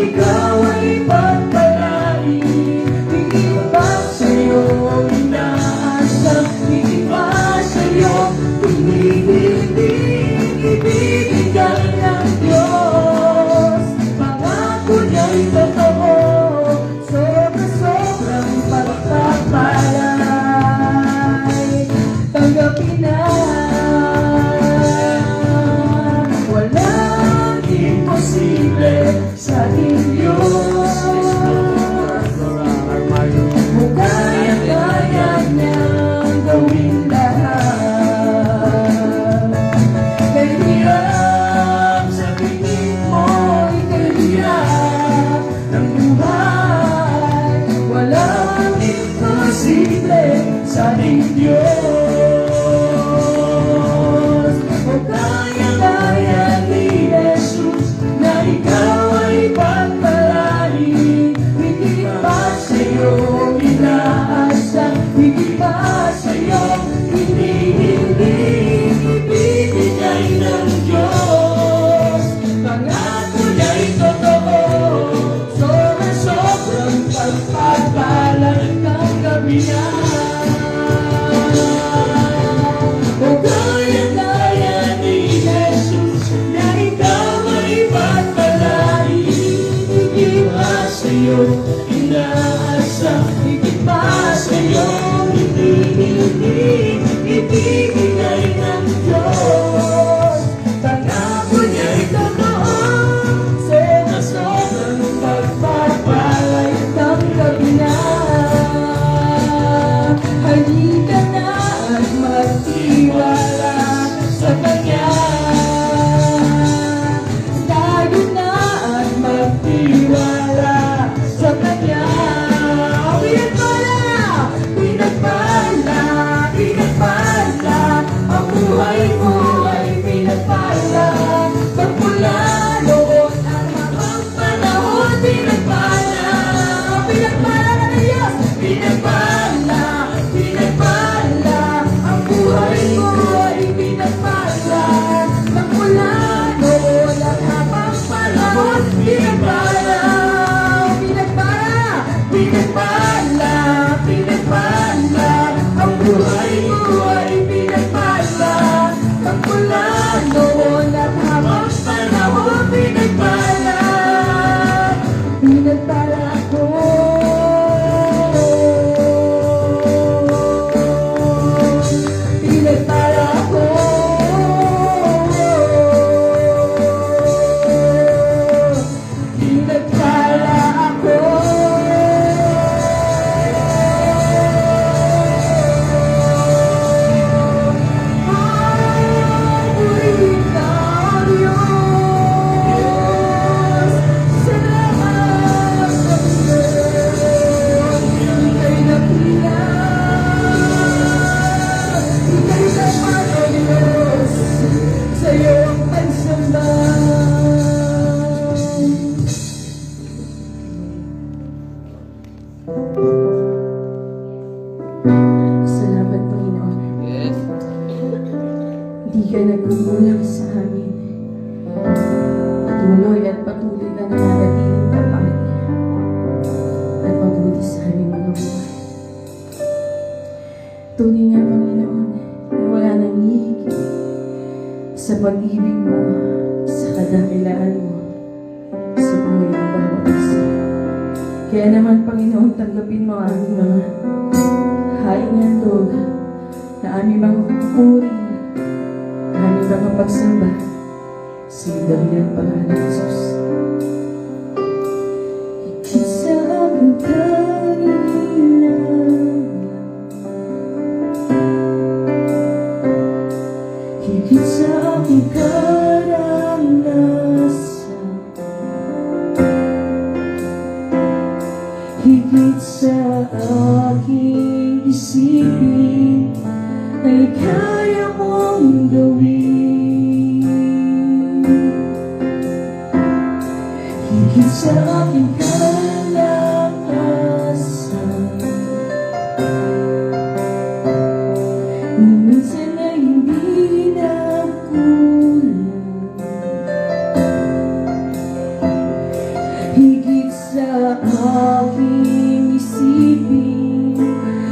ikaw sa ating Diyos. goodbye. Tunay nga, Panginoon, na wala nang hihigit sa pag-ibig mo, sa kadakilaan mo, sa buhay ng bawat isa. Kaya naman, Panginoon, tanggapin mo ang mga haingan doon, na aming mga puri, na aming mga pagsamba, sa ibang pangalan sa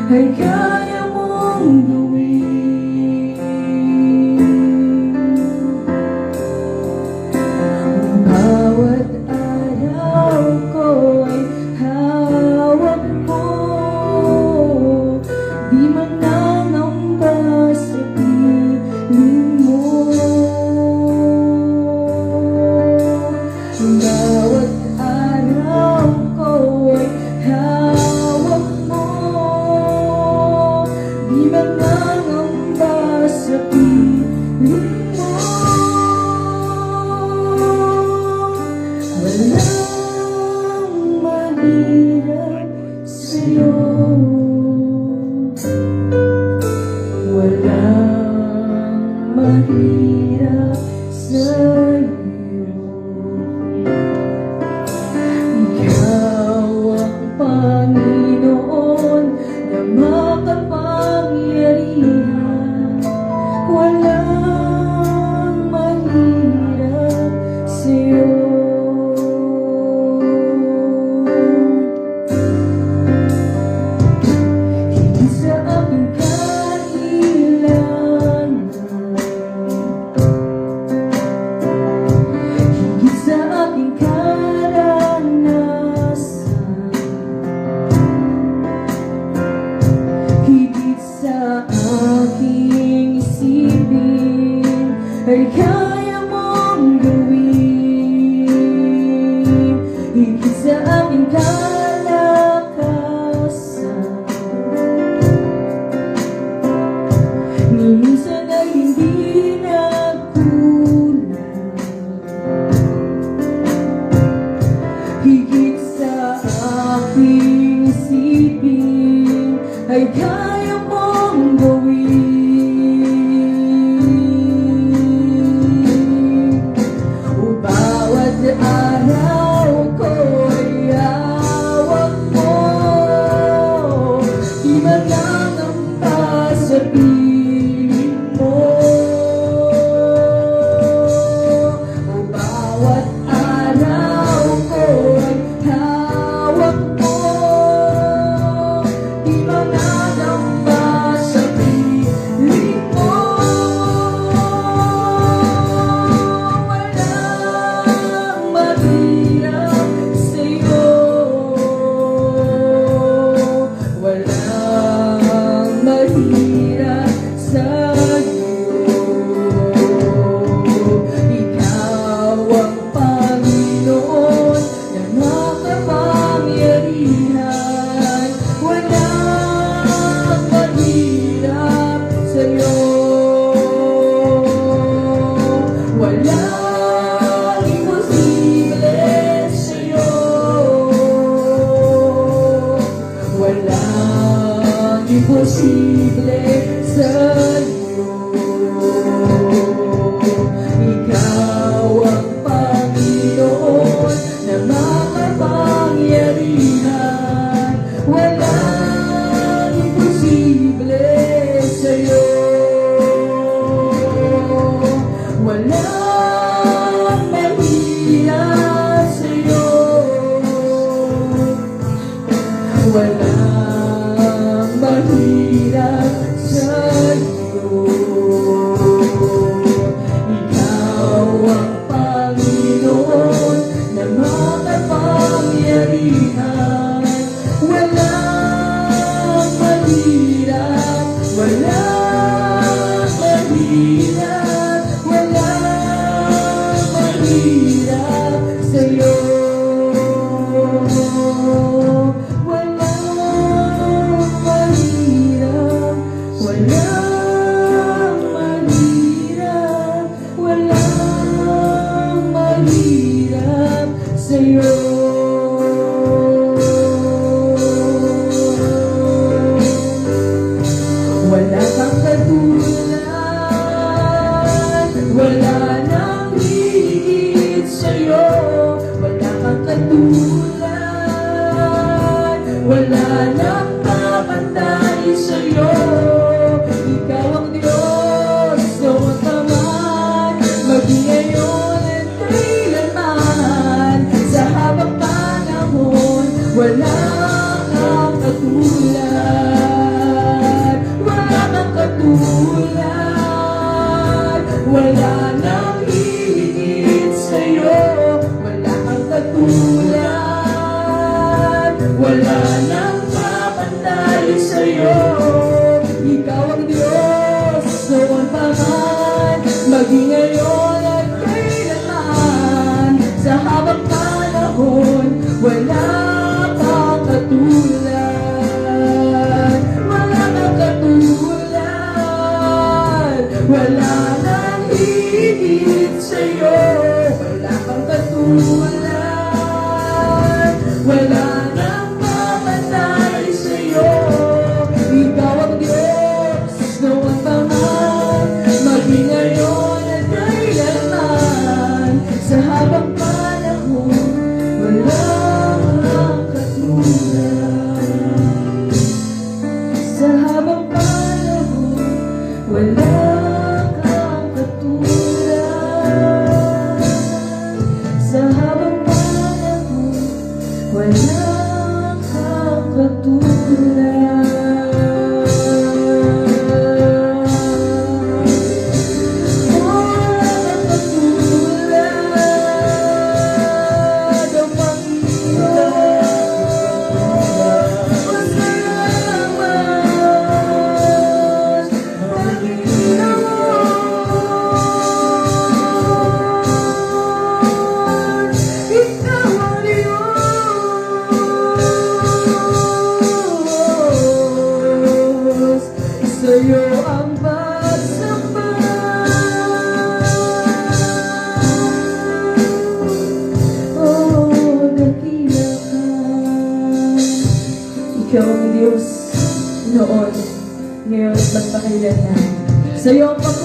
regar o mundo. Mahirap sa'yo sa aking kalakasan sa'yo. Wala kang katulad. Wala nang papantay sa'yo. Ikaw ang Diyos. Doon pa man Maging ngayon at kailanman. Sa habang panahon Wala kang katulad. Wala kang katulad. Wala ngayon Ikaw ang Diyos Noon pa man Maging ngayon at kailanman. Sa habang panahon Wala Sa iyo ang